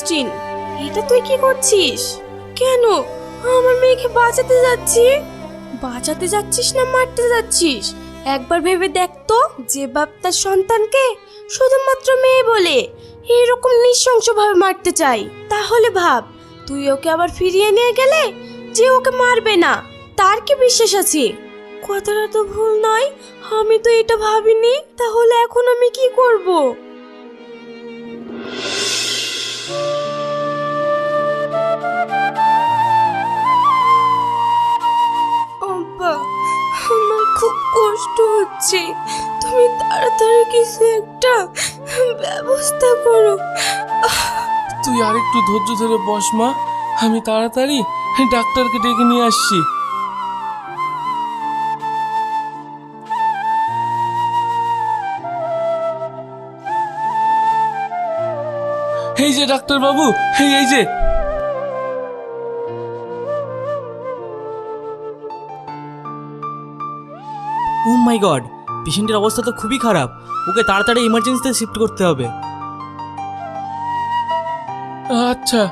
নাসরিন এটা তুই কি করছিস? কেন? আমার মেয়েকে বাঁচাতে যাচ্ছি? বাঁচাতে যাচ্ছিস না, মারতে যাচ্ছিস? একবার ভেবে দেখ তো, যে বাপ তার সন্তানকে শুধুমাত্র মেয়ে বলে এইরকম নৃশংসভাবে মারতে চাই তাহলে ভাব, তুই ওকে আবার ফিরিয়ে নিয়ে গেলে যে ওকে মারবে না, তার কি বিশ্বাস আছে? কথাটা তো ভুল নয়, আমি তো এটা ভাবিনি, তাহলে এখন আমি কি করব? কষ্ট হচ্ছে। তুমি তাড়াতাড়ি কিছু একটা ব্যবস্থা করো। তুই আরেকটু ধৈর্য ধরে বস, মা। আমি তাড়াতাড়ি ডাক্তারকে ডেকে নিয়ে আসছি। এই যে ডাক্তার বাবু এই যে। মাই গড পেশেন্টের অবস্থা তো খুবই খারাপ। ওকে তাড়াতাড়ি ইমার্জেন্সিতে শিফট করতে হবে। আচ্ছা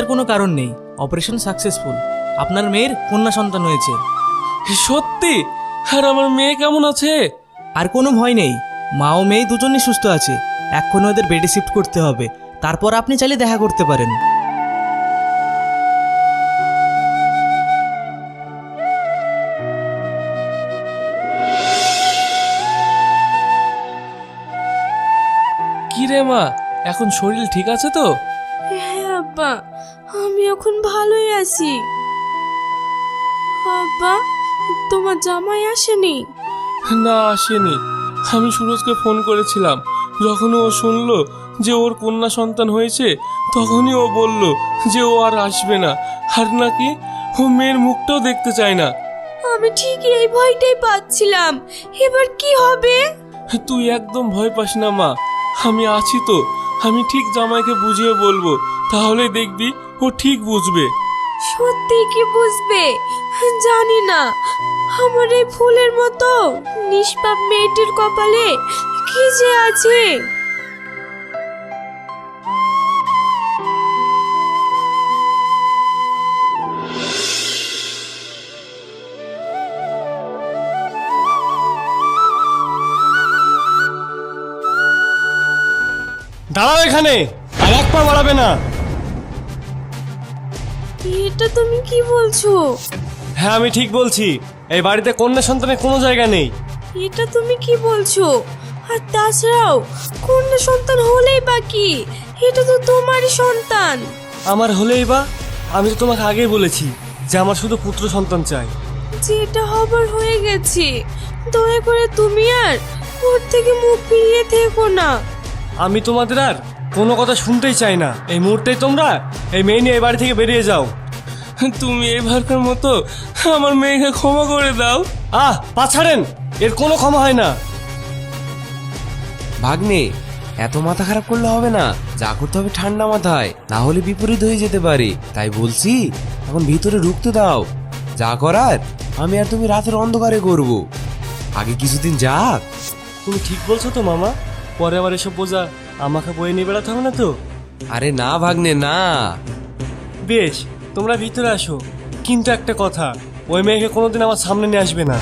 চিন্তার কোনো কারণ নেই। অপারেশন সাকসেসফুল আপনার মেয়ের কন্যা সন্তান হয়েছে। সত্যি? আর আমার মেয়ে কেমন আছে? আর কোনো ভয় নেই। মা ও মেয়ে দুজনেই সুস্থ আছে। এক্ষুনি ওদের বেডে শিফট করতে হবে। তারপর আপনি চাইলে দেখা করতে পারেন। কি রে মা? এখন শরীর ঠিক আছে তো? হ্যাঁ আব্বা। আমি এখন ভালোই আছি। আব্বা তোমার জামাই আসেনি? না আসেনি। আমি সুরজকে ফোন করেছিলাম। যখন ও শুনলো যে ওর কন্যা সন্তান হয়েছে তখনই ও বলল যে ও আর আসবে না। আর নাকি ও মেয়ের মুখটাও দেখতে চায় না। আমি ঠিকই এই ভয়টাই পাচ্ছিলাম। এবার কি হবে? তুই একদম ভয় পাস না মা। আমি আছি তো। আমি ঠিক জামাইকে বুঝিয়ে বলব। তাহলে দেখবি ও ঠিক বুঝবে। সত্যি কি বুঝবে? জানি না। আমার এই ফুলের মতো নিষ্পাপ মেয়েটির কপালে কি যে আছে? দাঁড়াও এখানে। আর এক পা বাড়াবে না। এটা তুমি কি বলছো? হ্যাঁ আমি ঠিক বলছি। এই বাড়িতে কন্যা সন্তানের কোনো জায়গা নেই। এটা তুমি কি বলছো? আর তাছাড়াও কন্যা সন্তান হলেই বাকি এটা তো তোমারই সন্তান। আমার হলেই বা? আমি তো তোমাকে আগেই বলেছি যে আমার শুধু পুত্র সন্তান চাই। যেটা হবার হয়ে গেছে। দয়া করে তুমি আর ওর থেকে মুখ ফিরিয়ে থেকো না। আমি তোমাদের আর কোনো কথা শুনতেই চাই না। এই মুহূর্তেই তোমরা এই মেয়ে নিয়ে এই বাড়ি থেকে বেরিয়ে যাও। তুমি এবারকার মতো আমার মেয়েকে ক্ষমা করে দাও। আহ পা ছাড়েন। এর কোনো ক্ষমা হয় না। ভাগ্নে এত মাথা খারাপ করলে হবে না। যা করতে হবে ঠান্ডা মাথায় না হলে বিপরীত হয়ে যেতে পারে। তাই বলছি এখন ভিতরে ঢুকতে দাও। যা করার আমি আর তুমি রাতের অন্ধকারে করব। আগে কিছুদিন যাক। তুমি ঠিক বলছো তো মামা। পরে আবার এসব বোঝা আমাকে বয়ে নিয়ে বেড়াতে হবে না তো? আরে না ভাগ্নে না। বেশ তোমরা ভিতরে আসো। কিন্তু একটা কথা ওই মেয়েকে কোনোদিন আমার সামনে নিয়ে আসবে না।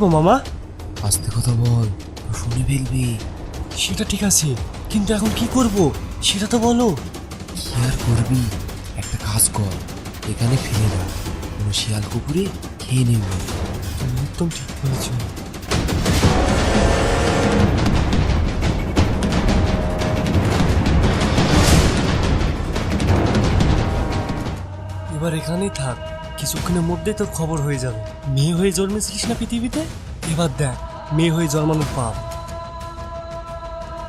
করব মামা? আস্তে কথা বল শুনে ফেলবি। সেটা ঠিক আছে কিন্তু এখন কি করব? সেটা তো বলো। কি আর করবি? একটা কাজ কর এখানে ফেলে না কোনো শিয়াল কুকুরে খেয়ে নেবে। তুমি একদম ঠিক বলেছ। এবার এখানেই থাক। কিছুক্ষণের মধ্যেই তোর খবর হয়ে যাবে। মেয়ে হয়ে জন্মেছিস না পৃথিবীতে? এবার দেখ মেয়ে হয়ে জন্মানো পাপ।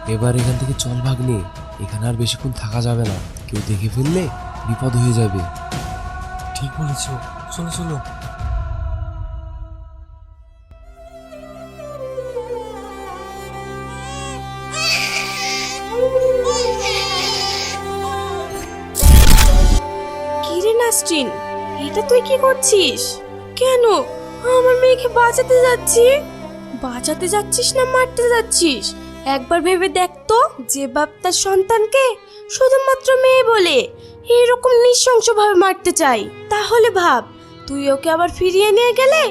এবার এখান থেকে চল ভাগ্নে এখানে আর বেশিক্ষণ থাকা যাবে না। কেউ দেখে ফেললে বিপদ হয়ে যাবে। ঠিক বলেছ। চলো চলো। কিরে নাসরিন? এটা তুই কি করছিস? কেন? আমার মেয়েকে বাঁচাতে যাচ্ছি? বাঁচাতে যাচ্ছিস না, মারতে যাচ্ছিস? একবার ভেবে দেখ তো যে বাপ তার সন্তানকে শুধুমাত্র মেয়ে বলে এরকম নৃশংসভাবে মারতে চাই তাহলে ভাব, তুই ওকে আবার ফিরিয়ে নিয়ে গেলে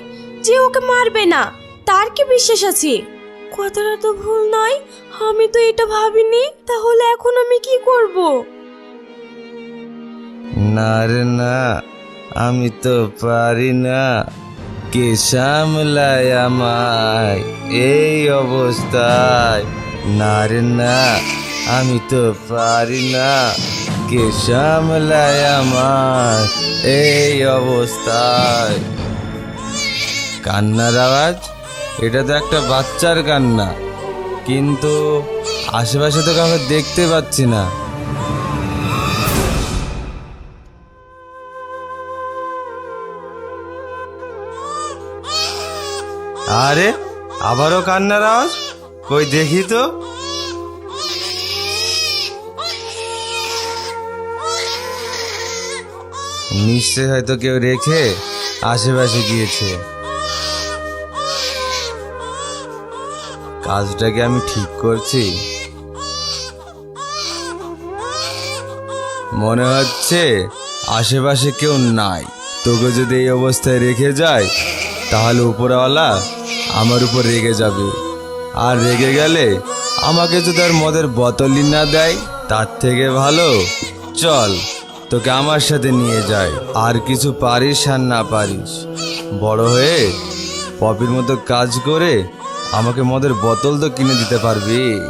যে ওকে মারবে না, তার কি বিশ্বাস আছে? কথাটা তো ভুল নয়, আমি তো এটা ভাবিনি, তাহলে এখন আমি কি করব? না রে, না। আমি তো পারি না। কে সামলায় আমায় এই অবস্থায়? না রে না, আমি তো পারি না। কে সামলায় আমায় এই অবস্থায়? কান্নার আওয়াজ? এটা তো একটা বাচ্চার কান্না। কিন্তু আশেপাশে তো কাউকে দেখতে পাচ্ছি না। আরে, আবারও কান্নার আওয়াজ? কই দেখি তো। নিশ্চয় হয়তো কেউ রেখে আশেপাশে গিয়েছে। কাজটাকে আমি ঠিক করছি? মনে হচ্ছে আশেপাশে কেউ নাই। তোকে যদি এই অবস্থায় রেখে যায়, তাহলে উপরওয়ালা আমার উপর রেগে যাবে। আর রেগে গেলে আমাকে যদি তার মদের বোতলই না দেয়, তার থেকে ভালো। চল, তোকে আমার সাথে নিয়ে যায় আর কিছু পারিস আর না পারিস। বড় হয়ে পপির মতো কাজ করে আমাকে মদের বোতল তো কিনে দিতে পারবি।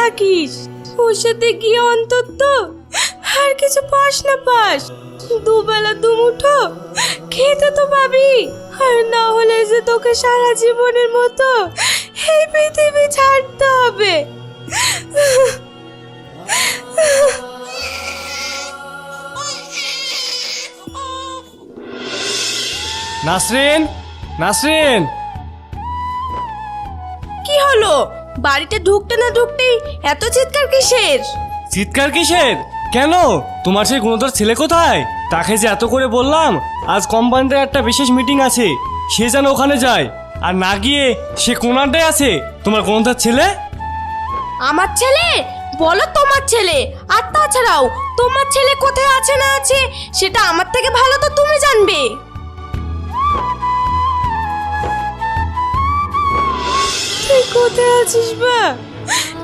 থাকিস। ওর সাথে গিয়ে অন্তত আর কিছু পাস না পাস। দুবেলা দুমুঠো খেতে তো পাবি। আর না হলে যে তোকে সারা জীবনের মতো এই পৃথিবী ছাড়তে হবে। নাসরিন নাসরিন। কি হলো? বাড়িতে ঢুকতে না ঢুকতেই এত চিৎকার কিসের? চিৎকার কিসের? কেন? তোমার সেই গুণধর ছেলে কোথায়? তাকে যে এত করে বললাম আজ কোম্পানিতে একটা বিশেষ মিটিং আছে। সে যেন ওখানে যায়। আর না গিয়ে সে কোনাটায় আছে? তোমার গুণধর ছেলে? আমার ছেলে? বলো তোমার ছেলে। আর তাছাড়াও তোমার ছেলে কোথায় আছে না আছে সেটা আমার থেকে ভালো তো তুমি জানবে। তুই কোথায় আছিস বা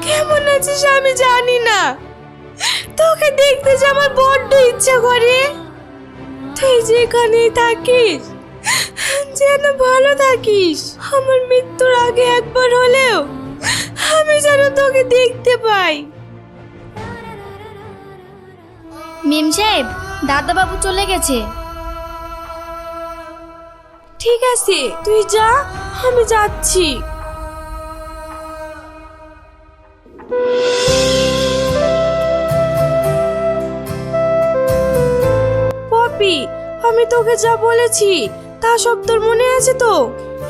কেমন আছিস আমি জানি না। তোকে দেখতে যে আমার বড্ড ইচ্ছা করে। তুই যেখানেই থাকিস যেন ভালো থাকিস। আমার মৃত্যুর আগে একবার হলেও আমি যেন তোকে দেখতে পাই। মেম সাহেব দাদাবাবু চলে গেছে। ঠিক আছে তুই যা আমি যাচ্ছি। পপি, আমি তোকে যা বলেছি, তা সব তোর মনে আছে তো?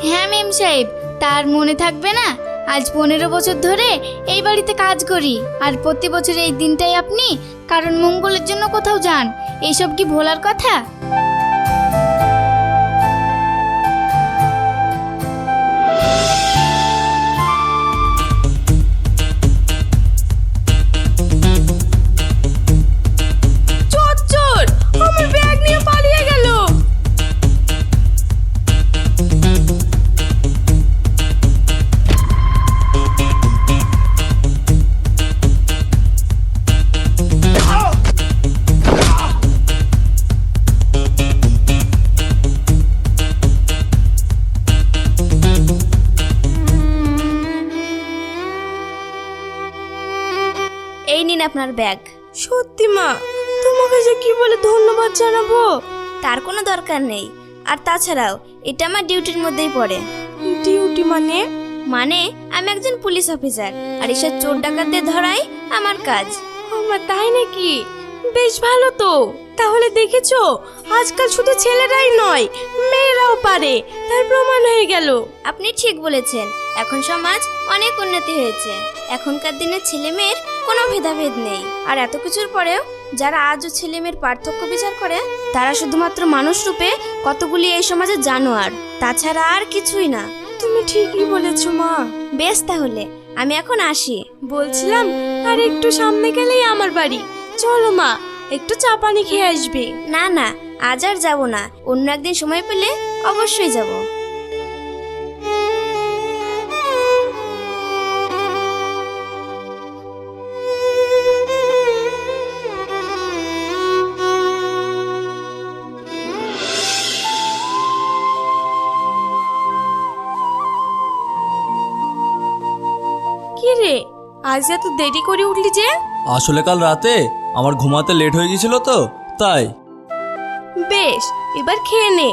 হ্যাঁ মেম সাহেব, তার মনে থাকবে না? আজ পনেরো বছর ধরে এই বাড়িতে কাজ করি, আর প্রতি বছর এই দিনটাই আপনি কারণ মঙ্গলের জন্য কোথাও যান। এইসব কি ভোলার কথা? আপনার ব্যাগ। সত্যি মা তোমাকে যে কি বলে ধন্যবাদ জানাব? তার কোনো দরকার নেই। আর তাছাড়াও এটা আমার ডিউটির মধ্যেই পড়ে। ডিউটি মানে? মানে আমি একজন পুলিশ অফিসার আর এসব চোর ডাকাতদের ধরাই আমার কাজ। আমার তাই নাকি? বেশ ভালো তো। তাহলে দেখেছ আজকাল শুধু ছেলেরাই নয় মেয়েরাও পারে। তার প্রমাণ হয়ে গেল। আপনি ঠিক বলেছেন এখন সমাজ অনেক উন্নতি হয়েছে। এখনকার দিনে ছেলে মেয়ের কোনো ভেদাভেদ নেই। আর এত কিছুর পরেও যারা আজও ছেলে মেয়ের পার্থক্য বিচার করে তারা শুধুমাত্র মানুষ রূপে কতগুলি এই সমাজে জানোয়ার তাছাড়া আর কিছুই না। তুমি ঠিকই বলেছ মা। বেশ তাহলে আমি এখন আসি। বলছিলাম আর একটু সামনে গেলেই আমার বাড়ি। চলো মা একটু চা পানি খেয়ে আসবে। না না আজ আর যাব না। অন্য একদিন সময় পেলে অবশ্যই যাব। আজ এত দেরি করে উঠলি যে? আসলে কাল রাতে আমার ঘুমাতে লেট হয়ে গেছিল তো তাই। বেশ এবার খেয়ে নে।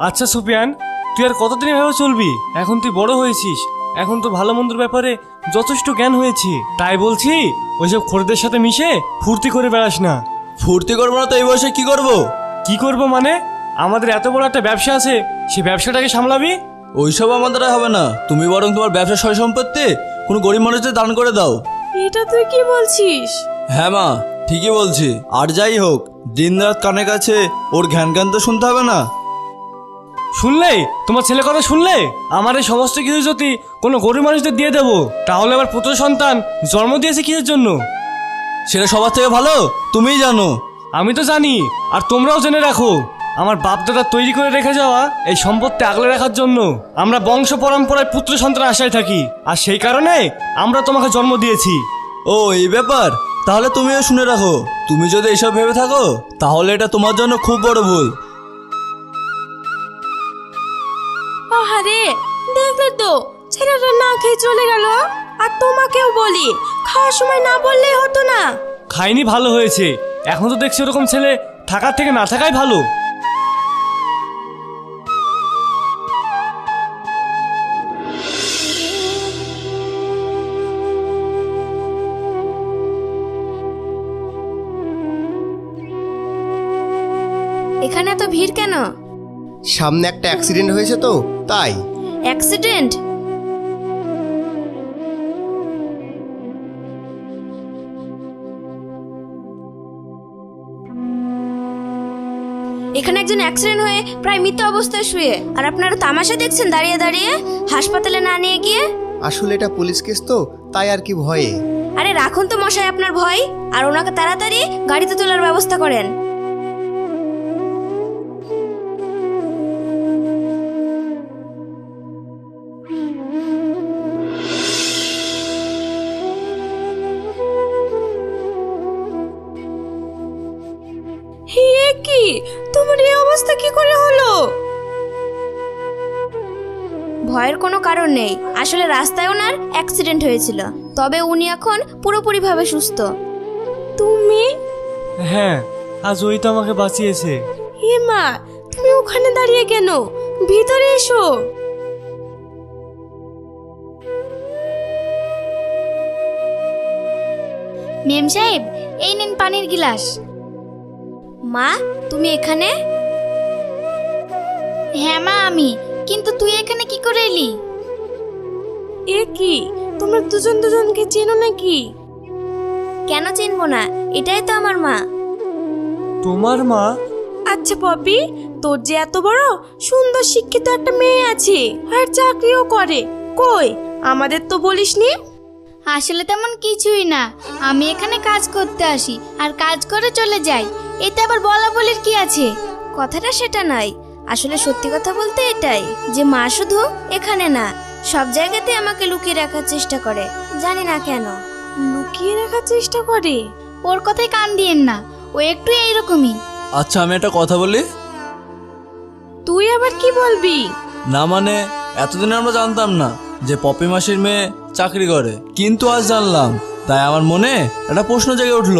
আচ্ছা সুপিয়ান তুই আর কতদিন এভাবে চলবি? এখন তুই বড় হয়েছিস। এখন তো ভালো মন্দের ব্যাপারে যথেষ্ট জ্ঞান হয়েছে। তাই বলছি ওইসব খোরদের সাথে মিশে ফুর্তি করে বেড়াস না। ফুর্তি করব না তো এই বয়সে কি করব? কি করব মানে? আমাদের এত বড় একটা ব্যবসা আছে সে ব্যবসাটাকে সামলাবি? ওইসব আমাদের আর হবে না। তুমি বরং তোমার ব্যবসা সয় সম্পত্তি কোনো গরিব মানুষদের দান করে দাও। এটা তুই কি বলছিস? হ্যাঁ মা ঠিকই বলছি। আর যাই হোক দিন রাত কানে কাছে ওর ঘ্যান জ্ঞান তো শুনতে হবে না। শুনলে? তোমার ছেলে কথা শুনলে? আমার এই সমস্ত কিছু যদি কোনো গরিব মানুষদের দিয়ে দেবো তাহলে আমার পুত্র সন্তান জন্ম দিয়েছে কিসের জন্য? সেটা সবার থেকে ভালো তুমিই জানো। আমি তো জানি আর তোমরাও জেনে রাখো। আমার বাপ দাদা তৈরি করে রেখে যাওয়া এই সম্পত্তি আগলে রাখার জন্য আমরা বংশ পরম্পরায় পুত্র সন্তান আশায় থাকি। আর সেই কারণে আমরা তোমাকে জন্ম দিয়েছি। ও এই ব্যাপার? তাহলে তুমিও শুনে রাখো। তুমি যদি এসব ভেবে থাকো তাহলে এটা তোমার জন্য খুব বড় ভুল। আহারে দেখলে তো ছেলেটা না খেয়ে চলে গেল। আর তোমাকেও বলি খাওয়ার সময় না বললেই হতো না। খাইনি ভালো হয়েছে। এখন তো দেখছি ওরকম ছেলে থাকার থেকে না থাকাই ভালো। কেন? সামনে একটা অ্যাক্সিডেন্ট হয়েছে তো তাই। অ্যাক্সিডেন্ট এখানে একজন অ্যাক্সিডেন্ট হয়ে প্রায় মৃত অবস্থায় শুয়ে। আর আপনারা তামাশা দেখছেন দাঁড়িয়ে দাঁড়িয়ে? হাসপাতালে না নিয়ে গিয়ে? আসলে এটা পুলিশ কেস তো তাই আর কি ভয়ে। আরে রাখুন তো মশাই আপনার ভয়। আর ওনাকে তাড়াতাড়ি গাড়িতে তোলার ব্যবস্থা করেন। অ্যাক্সিডেন্ট হয়েছিল। তবে উনি এখন পুরোপুরিভাবে সুস্থ। তুমি? হ্যাঁ আজ ওই তো আমাকে বাঁচিয়েছে। হে মা তুমি ওখানে দাঁড়িয়ে কেন? ভিতরে এসো। মেম সাহেব এই নিন পানির গিলাস। মা তুমি এখানে? হ্যাঁ মা আমি। কিন্তু তুই এখানে কি করে এলি? এ কি? তোমরা দুজন দুজনকে চেনো নাকি? কেন চিনবো না? এটাই তো আমার মা। তোমার মা? আচ্ছা পপি তোর যে এত বড় সুন্দর শিক্ষিত একটা মেয়ে আছে আর চাকরিও করে। কই? আমাদের তো বলিসনি? আসলে তেমন কিছুই না। আমি এখানে কাজ করতে আসি আর কাজ করে চলে যাই। এতে আবার বলা বলির কি আছে? কথাটা সেটা নয়। আসলে সত্যি কথা বলতে এটাই যে মা শুধু এখানে না সব জায়গাতে আমাকে লুকিয়ে রাখার চেষ্টা করে জানি না কেন। লুকিয়ে রাখার চেষ্টা করে? ওর কথায় কান দিয়েন না ও একটু এইরকমই। আচ্ছা আমি একটা কথা বলি? তুই আবার কি বলবি? না মানে এতদিন আমরা জানতাম না যে পপি মাসির মেয়ে চাকরি করে। কিন্তু আজ জানলাম তাই আমার মনে একটা প্রশ্ন জেগে উঠল।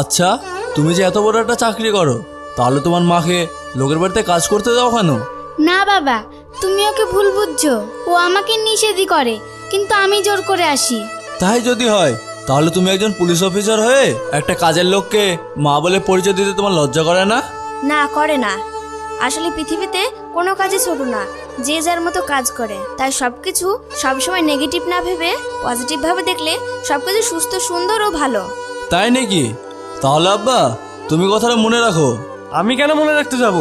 আচ্ছা তুমি যে এত বড় একটা চাকরি করো তাহলে তোমার মাকে লোকের বাড়িতে কাজ করতে দাও কেন? না বাবা তুমি ওকে ভুল বুঝছ। ও আমাকে নিষেধই করে কিন্তু আমি জোর করে আসি। তাই যদি হয় তাহলে তুমি একজন পুলিশ অফিসার হয়ে একটা কাজের লোককে মা বলে পরিচয় দিতে তোমার লজ্জা করে না? না করে না। আসলে পৃথিবীতে কোনো কাজই ছোট না। যে যার মতো কাজ করে। তাই সবকিছু সবসময় নেগেটিভ না ভেবে পজিটিভ ভাবে দেখলে সবকিছু সুস্থ সুন্দর ও ভালো। তাই নাকি? তাহলে আব্বা তুমি কথাটা মনে রাখো। আমি কেন মনে রাখতে যাব?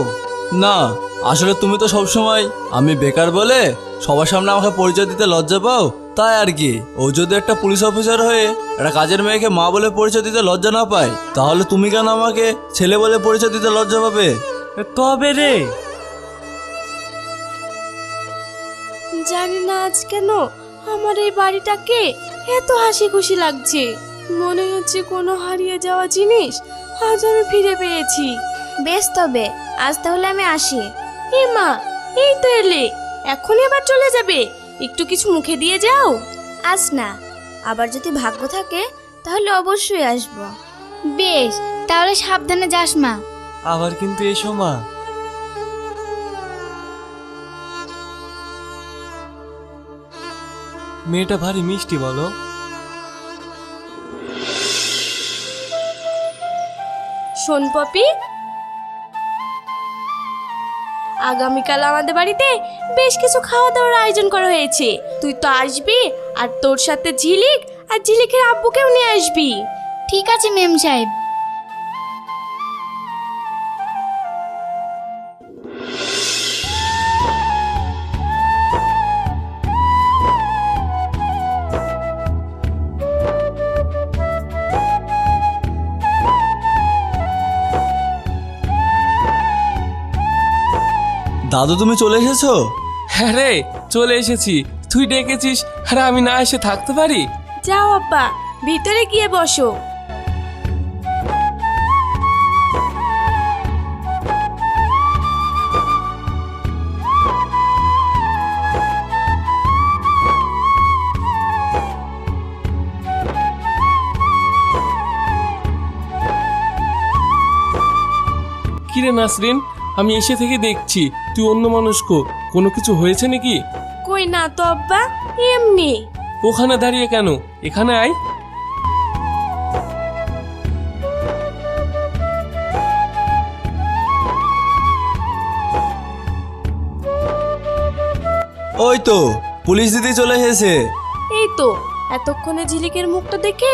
না আসলে তুমি তো সবসময় আমি বেকার বলে সবার সামনে আমাকে পরিচয় দিতে লজ্জা পাও? তাই আর কি? ও যদি একটা পুলিশ অফিসার হয়ে একটা কাজের মেয়েকে মা বলে পরিচয় দিতে লজ্জা না পায় তাহলে তুমি কেন আমাকে ছেলে বলে পরিচয় দিতে লজ্জা পাবে? তবে রে? জানি না আজ কেন আমার এই বাড়িটাকে এত হাসি খুশি লাগছে। মনে হচ্ছে কোনো হারিয়ে যাওয়া জিনিস আজ আমি ফিরে পেয়েছি। বেশ তবে আজ তাহলে আমি আসি। এ মা এই তো এলে। এখনই আবার চলে যাবে। একটু কিছু মুখে দিয়ে যাও। আজ না আবার যদি ভাগ্য থাকে তাহলে অবশ্যই আসব। বেশ তাহলে সাবধানে যাস মা। আবার কিন্তু এসো মা। মেয়েটা ভারী মিষ্টি বলো। শোন পপি আগামীকাল আমাদের বাড়িতে বেশ কিছু খাওয়া দাওয়ার আয়োজন করা হয়েছে। তুই তো আসবি, আর তোর সাথে ঝিলিক আর ঝিলিকের আব্বুকেও নিয়ে আসবি। ঠিক আছে মেম সাহেব। দাদু তুমি চলে এসেছ? হ্যাঁ রে চলে এসেছি। তুই ডেকেছিস আর আমি না এসে থাকতে পারি? যাও আব্বা ভিতরে গিয়ে বসো। কিরে নাসরিন আমি এসে থেকে দেখছি তুই অন্য মানুষক কোনো কিছু হয়েছে নাকি? কই না তো আব্বা এমনি। ওখানে দাঁড়িয়ে কেন? এখানে আয়। ওই তো পুলিশ দিদি চলে এসেছে। এই তো এতক্ষণে ঝিলিকের মুখটা দেখে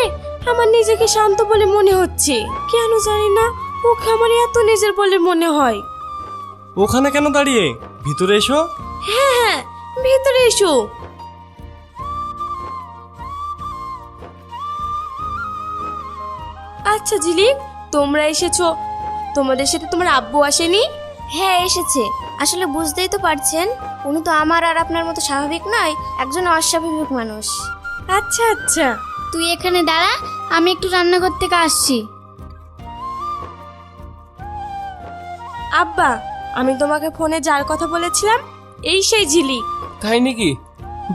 আমার নিজেকে শান্ত বলে মনে হচ্ছে। কেন জানি না ওকে আমার এত নিজের বলে মনে হয়। ওখানে কেন দাঁড়িয়ে? ভিতরে এসো। হ্যাঁ হ্যাঁ ভিতরে এসো। আচ্ছা ঝিলিক তোমরা এসেছ। তোমাদের সাথে তোমার আব্বু আসেনি? হ্যাঁ এসেছে। আসলে বুঝতেই তো পারছেন উনি তো আমার আর আপনার মতো স্বাভাবিক নয় একজন অস্বাভাবিক মানুষ। আচ্ছা আচ্ছা। তুই এখানে দাঁড়া আমি একটু রান্নাঘর থেকে আসছি। আব্বা আমি তোমাকে ফোনে যার কথা বলেছিলাম এই সেই ঝিলিক তাই নাকি?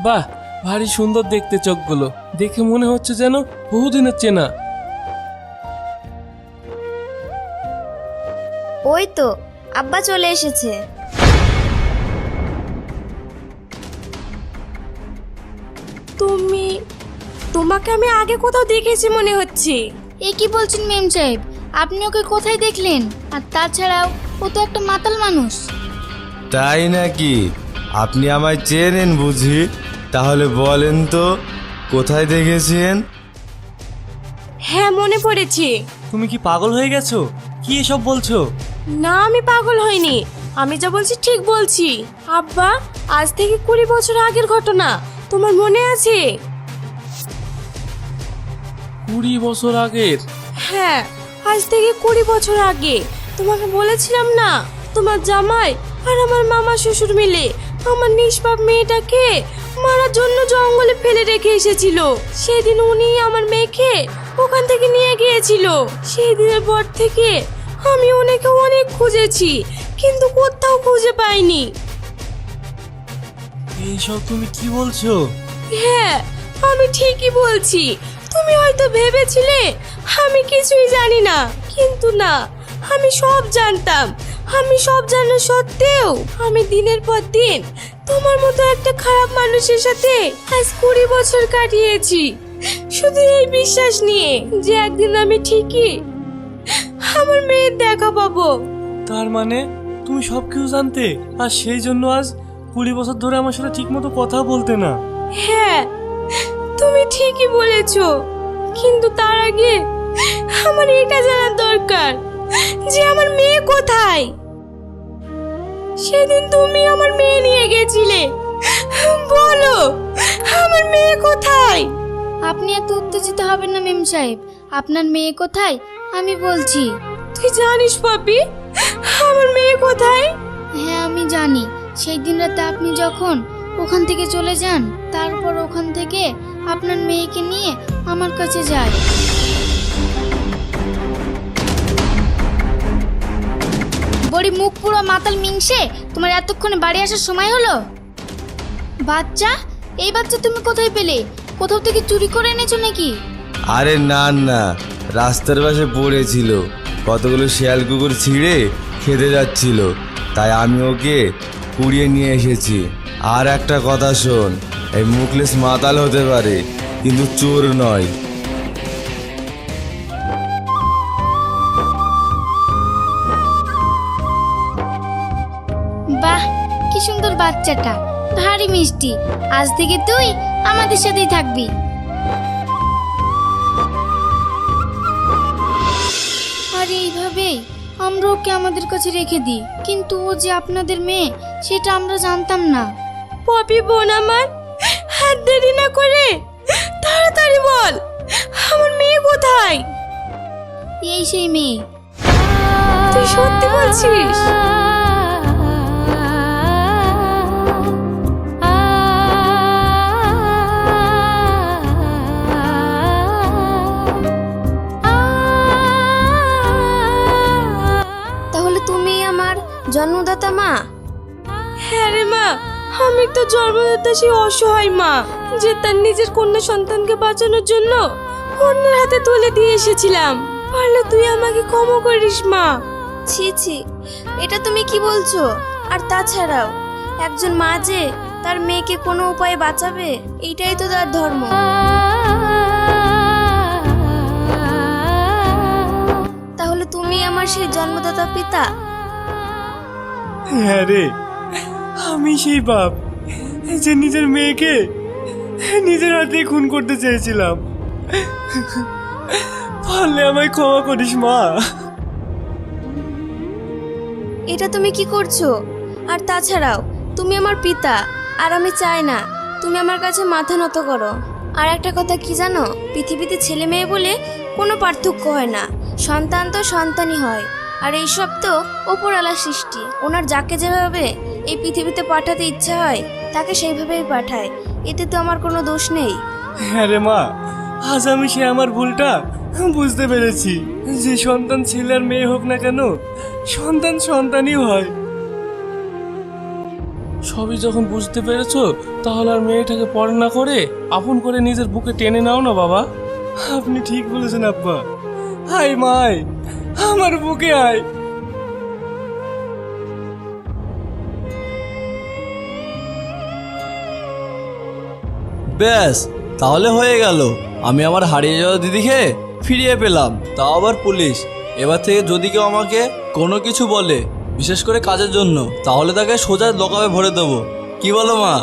বাহ ভারী সুন্দর দেখতে চোখগুলো। দেখে মনে হচ্ছে যেন বহুদিনের চেনা। ওই তো আব্বা চলে এসেছে। তুমি তোমাকে আমি আগে কোথাও দেখেছি মনে হচ্ছে। এ কি বলছেন মেম সাহেব? আপনি ওকে কোথায় দেখলেন? আর তাছাড়াও ও তো একটা মাতাল মানুষ। তাই নাকি? আপনি আমায় চেনেন বুঝি? তাহলে বলেন তো কোথায় দেখেছেন? হ্যাঁ মনে পড়েছে। তুমি কি পাগল হয়ে গেছো? কি এসব বলছো? না আমি পাগল হইনি। আমি যা বলছি ঠিক বলছি। আব্বা আজ থেকে কুড়ি বছর আগের ঘটনা। তোমার মনে আছে? কুড়ি বছর আগের? হ্যাঁ আজ থেকে কুড়ি বছর আগে। তোমাকে বলেছিলাম না তোমার জামাই আর আমার মামা শ্বশুর মিলে আমার নিষ্পাপ মেয়েটাকে মারার জন্য জঙ্গলে ফেলে রেখে এসেছিল। সেদিন উনি আমার মেয়েকে ওখান থেকে নিয়ে গিয়েছিল। সেই দিনের পর থেকে আমি ওনাকে অনেক খুঁজেছি কিন্তু কোথাও খুঁজে পাইনি। এইসব তুমি কি বলছো? হ্যাঁ আমি ঠিকই বলছি। তুমি হয়তো ভেবেছিলে আমি কিছুই জানি না কিন্তু না আমি সব জানতাম। আমি সব জানা সত্ত্বেও আমি দিনের পর দিন তোমার মতো একটা খারাপ মানুষের সাথে আজ কুড়ি বছর কাটিয়েছি। শুধু এই বিশ্বাস নিয়ে যে একদিন আমি ঠিকই আমার মেয়ের দেখা পাবো। তার মানে তুমি সব কিছু জানতে আর সেই জন্য আজ কুড়ি বছর ধরে আমার সাথে ঠিকমতো কথা বলতে না। হ্যাঁ তুমি ঠিকই বলেছ। কিন্তু তার আগে আমার এটা জানার দরকার। যে আমার মেয়ে কোথায়? সেদিন তুমি আমার মেয়ে নিয়ে গেছিলে। বলো আমার মেয়ে কোথায়? আপনি এত উত্তেজিত হবেন না মেম সাহেব। আপনার মেয়ে কোথায়? আমি বলছি। তুই জানিস পাপি আমার মেয়ে কোথায়? হ্যাঁ আমি জানি। সেই দিন রাতে আপনি যখন ওখান থেকে চলে যান তারপর ওখান থেকে আপনার মেয়েকে নিয়ে আমার কাছে যায়। বড়ি মুখ পুরো মাতাল মিংসে? তোমার এতক্ষণে বাড়ি আসার সময় হলো? বাচ্চা, এই বাচ্চা তুমি কোথায় পেলে? কোথাও থেকে চুরি করে এনেছো নাকি? আরে না না, রাস্তার পাশে পড়েছিল। কতগুলো শিয়াল কুকুর ছিঁড়ে খেতে যাচ্ছিল। তাই আমি ওকে কুড়িয়ে নিয়ে এসেছি। আর একটা কথা শোন, এই মুখলেস মাতাল হতে পারে, কিন্তু চোর নয়। বাচ্চাটা। ভারী মিষ্টি। আজ থেকে তুই আমাদের সাথেই থাকবি। আর এইভাবেই আমরা ওকে আমাদের কাছে রেখে দিই। কিন্তু ও যে আপনাদের মেয়ে সেটা আমরা জানতাম না। পপি বোন আমার হাত দেরি না করে তাড়াতাড়ি বল আমার মেয়ে কোথায়? এই সেই মেয়ে। তুই সত্যি বলছিস? তো জন্মদাতা সেই অসহায় মা যে তার নিজের কন্যা সন্তানকে বাঁচানোর জন্য অন্যের হাতে তুলে দিয়ে এসেছিলাম। পারলে তুই আমাকে ক্ষমা করিস মা। ছি ছি এটা তুমি কি বলছো? আর তাছাড়াও একজন মা যে তার মেয়েকে কোনো উপায়ে বাঁচাবে এইটাই তো তার ধর্ম। তাহলে তুমি আমার সেই জন্মদাতা পিতা? হ্যাঁ রে আমি সেই বাপ। যে নিজের মেয়েকে নিজের হাতে খুন করতে চেয়েছিলাম। পারলে আমায় ক্ষমা করিস, মা। এটা তুমি কি করছ? আর তাছাড়াও, তুমি আমার পিতা, আর আমি চাই না, তুমি আমার কাছে মাথা নত করো। আর একটা কথা কি জানো? পৃথিবীতে ছেলে মেয়ে বলে কোনো পার্থক্য হয় না। সন্তান তো সন্তানই হয়। আর এইসব তো ওপরওয়ালা সৃষ্টি। ওনার যাকে যেভাবে এই পৃথিবীতে পাঠাতে ইচ্ছা হয় তাকে সেইভাবেই পাঠায়। এতে তো আমার কোনো দোষ নেই। হ্যাঁ রে মা, আজ আমি সে আমার ভুলটা বুঝতে পেরেছি। যে সন্তান ছেলে আর মেয়ে হোক না কেন, সন্তান সন্তানই হয়। সবই যখন বুঝতে পেরেছ, তাহলে আর মেয়েটাকে পর না করে, আপন করে নিজের বুকে টেনে নাও না বাবা। আপনি ঠিক বলেছেন আব্বা। হাই মাই আমার বুকে আয়। ব্যাস, তাহলে হয়ে গেল। আমি আমার হারিয়ে যাওয়া দিদিকে ফিরিয়ে পেলাম, তাও আবার পুলিশ। এবার থেকে যদি কেউ আমাকে কোনো কিছু বলে, বিশেষ করে কাজের জন্য, তাহলে তাকে সোজা দোকানে ভরে দেবো। কি বলো মা?